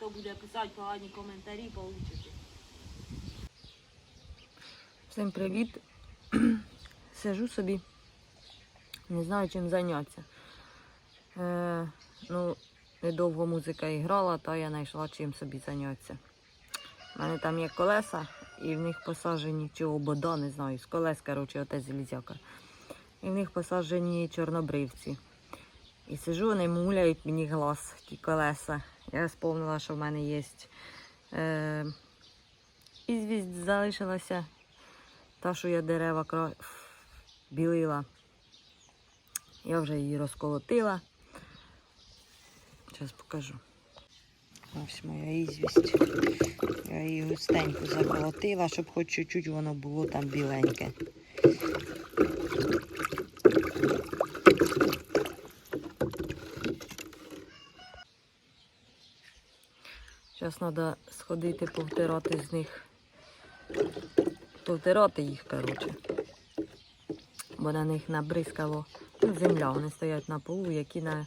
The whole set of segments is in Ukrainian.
хто буде писати погані коментарі, получите. Всім привіт. Сижу собі. Не знаю, чим зайнятися. Е, ну, недовго музика і грала, та я знайшла чим собі зайнятися. У мене там є колеса, і в них посаджені чи обода, не знаю, з колес, коротше, оте залізяка. І в них посаджені чорнобривці. І сижу, вони муляють мені глаз, ті колеса. Я сповнила, що в мене є. Е, ізвість залишилася. Та, що я дерева білила. Я вже її розколотила. Зараз покажу. Ось моя ізвість. Я її густенько заколотила, щоб хоч чуть-чуть воно було там біленьке. Зараз треба сходити повтирати з них. Повтирати їх, коротше. Бо на них набризкало ну, земля. Вони стоять на полу, які на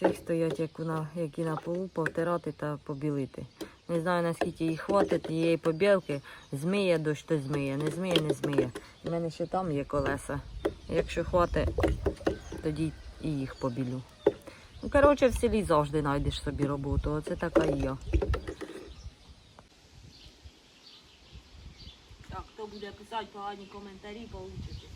цих стоять, як на, які на полу, повтирати та побілити. Не знаю, наскільки їх хватить тієї побілки. Змиє дощ, то змиє. Не змиє, не змиє. У мене ще там є колеса. Якщо хватить, тоді і їх побілю. Ну, коротше, в селі завжди знайдеш собі роботу. Оце така і. Так, хто буде писати погані коментарі, получите.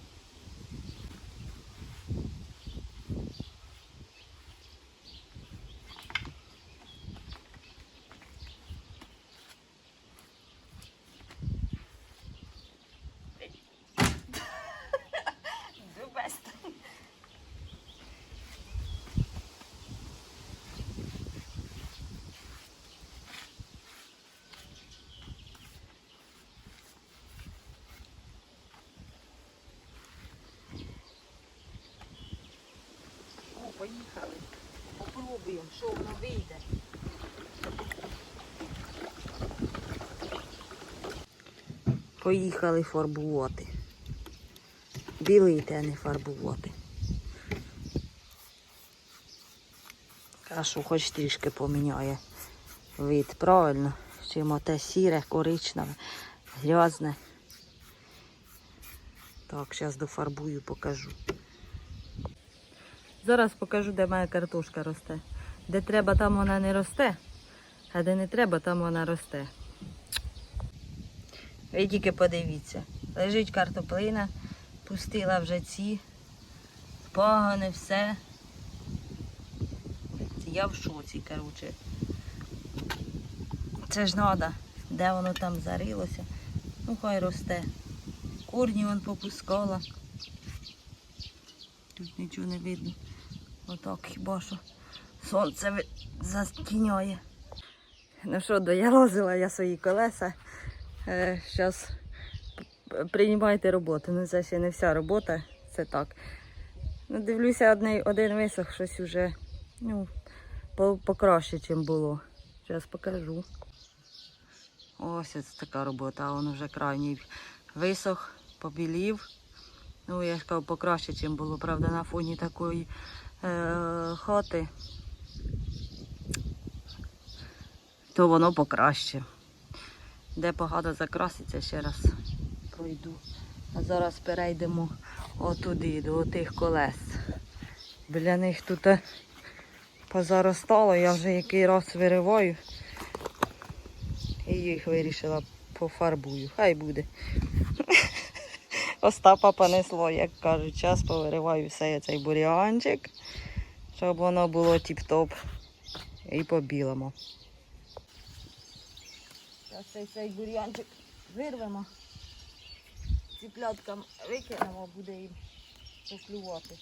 Поїхали. Попробуємо, що воно вийде. Поїхали фарбувати. Білити, а не фарбувати. Кашу хоч трішки поміняє вид, правильно? Чим оте сіре, коричневе, грязне. Так, зараз дофарбую, покажу. Зараз покажу, де моя картошка росте. Де треба, там вона не росте, а де не треба, там вона росте. Ви тільки подивіться. Лежить картоплина, пустила вже ці, погане все. Я в шоці, коротше. Це ж треба, де воно там зарилося. Ну хай росте. Корні вон попускала. Тут нічого не видно. Отак хіба що сонце ви- Ну що, доялозила я свої колеса. Зараз приймайте роботу. Ну це ще не вся робота, це так. Ну, дивлюся, один, один висох щось уже ну, покраще, ніж було. Зараз покажу. Ось це така робота, а воно вже крайній висох, побілів. Ну, я ж кажу, покраще, ніж було, правда, на фоні такої е, хати. То воно покраще. Де погано закраситься, ще раз пройду. А зараз перейдемо отуди, до тих колес. Біля них тут е, позаростало, я вже який раз вириваю. І їх вирішила пофарбую. Хай буде. Остапа понесло, як кажуть, час повириваю все цей буріанчик, щоб воно було тіп-топ. І побілимо. Зараз цей, цей бур'янчик вирвемо, ціпляткам викинемо, буде їм поклювати.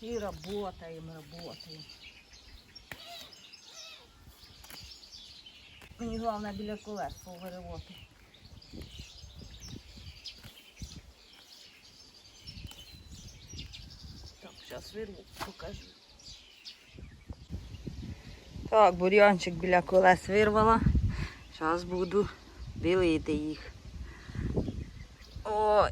І работаємо, работаємо. Мені головне біля колес повиривати. Так, зараз вирву, покажу. Так, бур'янчик біля колес вирвала. Зараз буду білити їх. Ой.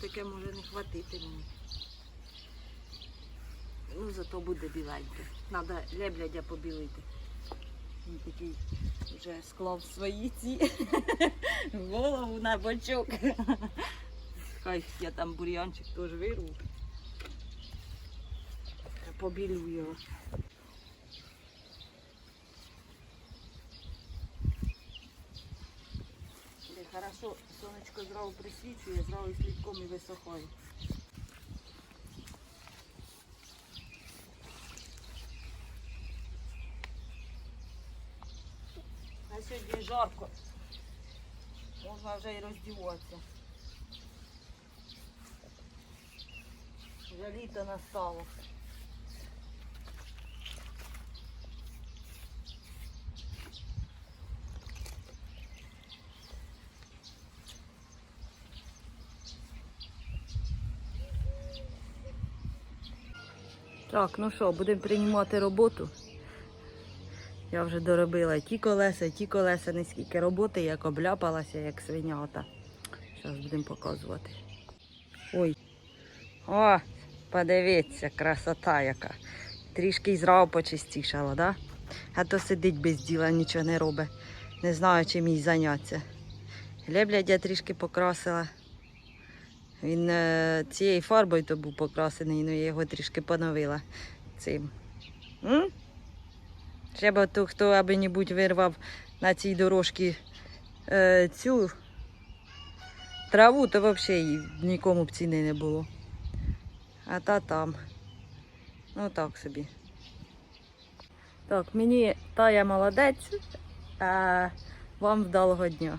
Таке може не хватити мені. Ну, зато буде біленьке. Надо леблядя побілити. Він такий вже склав свої ці голову на бочок. Хай я там бур'янчик теж вирву. Побілю його. Хорошо, сонечко зразу присвічує, зразу слідком і висохає. На сьогодні жарко. Можна вже і роздіватися. Вже літо настало. Так, ну що, будемо приймати роботу. Я вже доробила ті колеса, ті колеса, не роботи, як обляпалася, як свинята. Зараз будемо показувати. Ой. О, подивіться, красота яка. Трішки й зрав почистішала, да? А то сидить без діла, нічого не робить. Не знаю, чим їй зайнятися. Глеблядь я трішки покрасила. Він е, цією фарбою то був покрасений, але я його трішки поновила цим. Ще то хто аби-небудь вирвав на цій дорожці е, цю траву, то взагалі нікому б ціни не було. А та там. Ну так собі. Так, мені тая молодець, а вам вдалого дня.